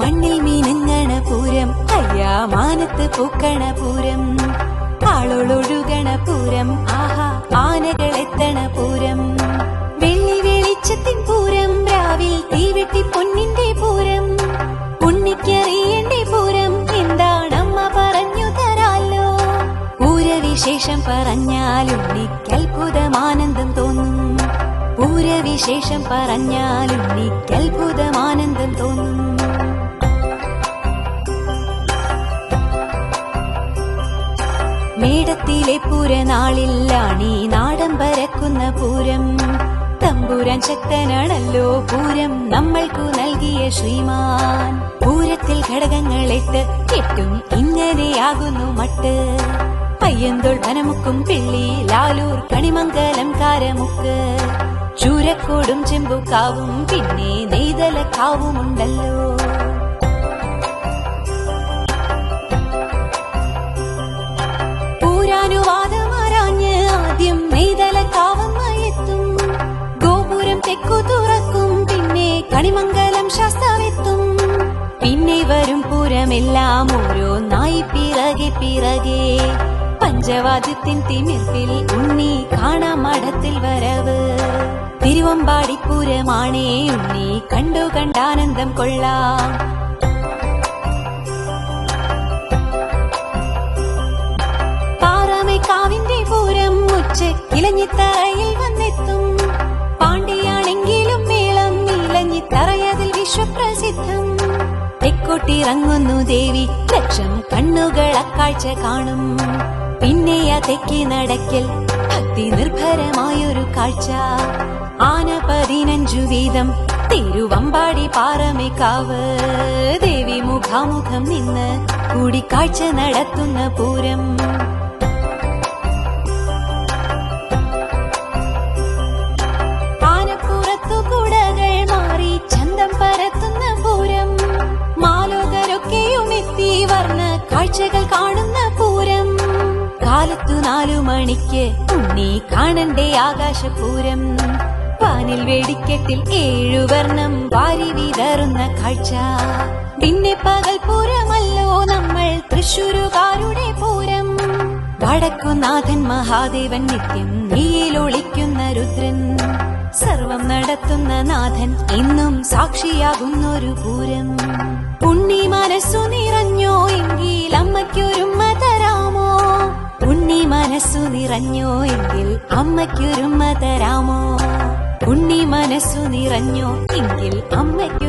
മണ്ണിൽ മീനങ്ങണ പൂരം അയ്യാ മാനത്ത് പൂക്കണ പൂരം ആളൊളൊഴുകണ പൂരം ആഹാ ആനകൾ എത്തണ പൂരം വെള്ളി വെളിച്ചത്തിൻ പൂരം രാവിൽ തീവെട്ടി പൊന്നിന്റെ പൂരം. ഉണ്ണിക്കറിയണ്ടേ പൂരം എന്താണമ്മ പറഞ്ഞു തരാലോ? പൂരവിശേഷം പറഞ്ഞാൽ ഉണ്ണിക്ക് അത്ഭുതമാനന്ദം തോന്നും. പൂരവിശേഷം പറഞ്ഞാൽ ഉണ്ണിക്ക് അത്ഭുതമാനന്ദം തോന്നും മേടത്തിലെ നീ നാടൻ പരക്കുന്ന പൂരം. തമ്പുരാൻ ശക്തനാണല്ലോ പൂരം നമ്മൾക്കു നൽകിയ ശ്രീമാൻ. പൂരത്തിൽ ഘടകങ്ങളിട്ട് കിട്ടും ഇങ്ങനെയാകുന്നു മട്ട്. പയ്യന്തോൾ വനമുക്കും പിള്ളി ലാലൂർ കണിമംഗലം കാരമുക്ക്. ചൂരക്കോടും ചെമ്പുക്കാവും പിന്നെ നെയ്തലക്കാവുമുണ്ടല്ലോ. കണിമംഗലം ശാസ്താവെത്തും പിന്നെ വരും പൂരമെല്ലാം ഓരോന്നായി പിറകെ പിറകെ. പഞ്ചവാദ്യത്തിൻ തിമിർപ്പിൽ ഉണ്ണി കാണാം മഠത്തിൽ വരവ്. തിരുവമ്പാടിപ്പൂരമാണേ ഉണ്ണി കണ്ടു കണ്ടാനന്ദം കൊള്ളാം. പാറമേക്കാവിന്റെ പൂരം ഉച്ച ഇലഞ്ഞിത്തറയിൽ വന്നെത്തും. വിശ്വപ്രസിദ്ധം തെക്കോട്ടിറങ്ങുന്നു ദേവി ലക്ഷം കണ്ണുകൾ അക്കാഴ്ച കാണും. പിന്നെ ആ തെക്കി നടക്കൽ ഭക്തി നിർഭരമായൊരു കാഴ്ച. ആന പതിനഞ്ചു വീതം തിരുവമ്പാടി പാറമേക്കാവ് ദേവി മുഖാമുഖം നിന്ന് കൂടിക്കാഴ്ച നടത്തുന്ന പൂരം. കാണുന്ന പൂരം. കാലത്തു നാലു മണിക്ക് ഉണ്ണി കാണണ്ടേ ആകാശപൂരം. പാനിൽ വെടിക്കെട്ടിൽ ഏഴു വർണം വാരി വിതറുന്ന കാഴ്ച. പിന്നെ പകൽ പൂരമല്ലോ നമ്മൾ തൃശൂരുകാരുടെ പൂരം. വടക്കുനാഥൻ മഹാദേവൻ നിത്യം നീയിലൊളിക്കുന്ന രുദ്രൻ. സർവം നടത്തുന്ന നാഥൻ ഇന്നും സാക്ഷിയാകുന്നൊരു പൂരം. മനസ്സു നിറഞ്ഞോ എങ്കിൽ അമ്മയ്ക്കൊരുമ്മ തരാമോ ഉണ്ണി മനസ്സു നിറഞ്ഞോ എങ്കിൽ അമ്മയ്ക്കൊരുമ്മ തരാമോ ഉണ്ണി മനസ്സു നിറഞ്ഞോ എങ്കിൽ അമ്മയ്ക്കൊരുമ്മ തരാമോ